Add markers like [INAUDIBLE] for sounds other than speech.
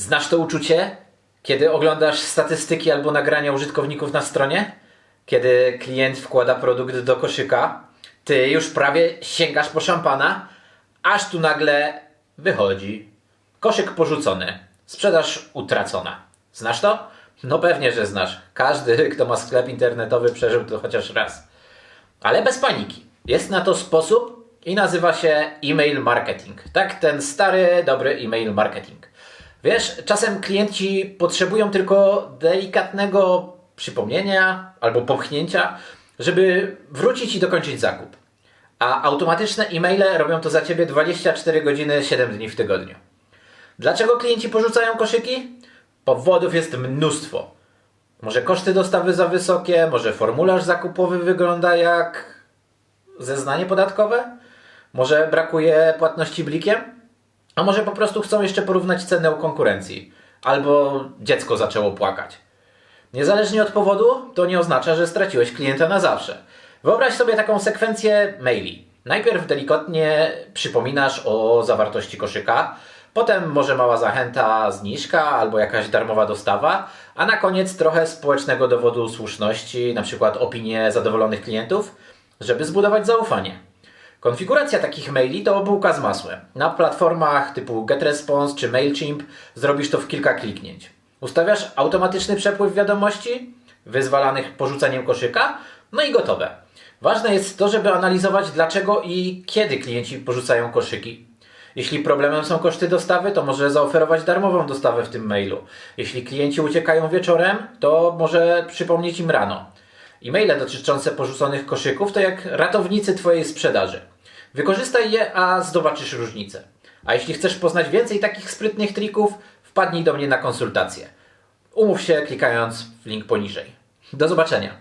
Znasz to uczucie, kiedy oglądasz statystyki albo nagrania użytkowników na stronie? Kiedy klient wkłada produkt do koszyka, ty już prawie sięgasz po szampana, aż tu nagle wychodzi. Koszyk porzucony, sprzedaż utracona. Znasz to? No pewnie, że znasz. Każdy, [LAUGHS] kto ma sklep internetowy, przeżył to chociaż raz. Ale bez paniki. Jest na to sposób i nazywa się e-mail marketing. Tak, ten stary, dobry e-mail marketing. Wiesz, czasem klienci potrzebują tylko delikatnego przypomnienia albo popchnięcia, żeby wrócić i dokończyć zakup. A automatyczne e-maile robią to za ciebie 24 godziny 7 dni w tygodniu. Dlaczego klienci porzucają koszyki? Powodów jest mnóstwo. Może koszty dostawy za wysokie, może formularz zakupowy wygląda jak zeznanie podatkowe? Może brakuje płatności blikiem? A może po prostu chcą jeszcze porównać cenę u konkurencji? Albo dziecko zaczęło płakać. Niezależnie od powodu, to nie oznacza, że straciłeś klienta na zawsze. Wyobraź sobie taką sekwencję maili. Najpierw delikatnie przypominasz o zawartości koszyka, potem może mała zachęta, zniżka albo jakaś darmowa dostawa, a na koniec trochę społecznego dowodu słuszności, na przykład opinie zadowolonych klientów, żeby zbudować zaufanie. Konfiguracja takich maili to bułka z masłem. Na platformach typu GetResponse czy MailChimp zrobisz to w kilka kliknięć. Ustawiasz automatyczny przepływ wiadomości, wyzwalanych porzuceniem koszyka, no i gotowe. Ważne jest to, żeby analizować dlaczego i kiedy klienci porzucają koszyki. Jeśli problemem są koszty dostawy, to może zaoferować darmową dostawę w tym mailu. Jeśli klienci uciekają wieczorem, to może przypomnieć im rano. E-maile dotyczące porzuconych koszyków to jak ratownicy Twojej sprzedaży. Wykorzystaj je, a zobaczysz różnicę. A jeśli chcesz poznać więcej takich sprytnych trików, wpadnij do mnie na konsultację. Umów się klikając w link poniżej. Do zobaczenia.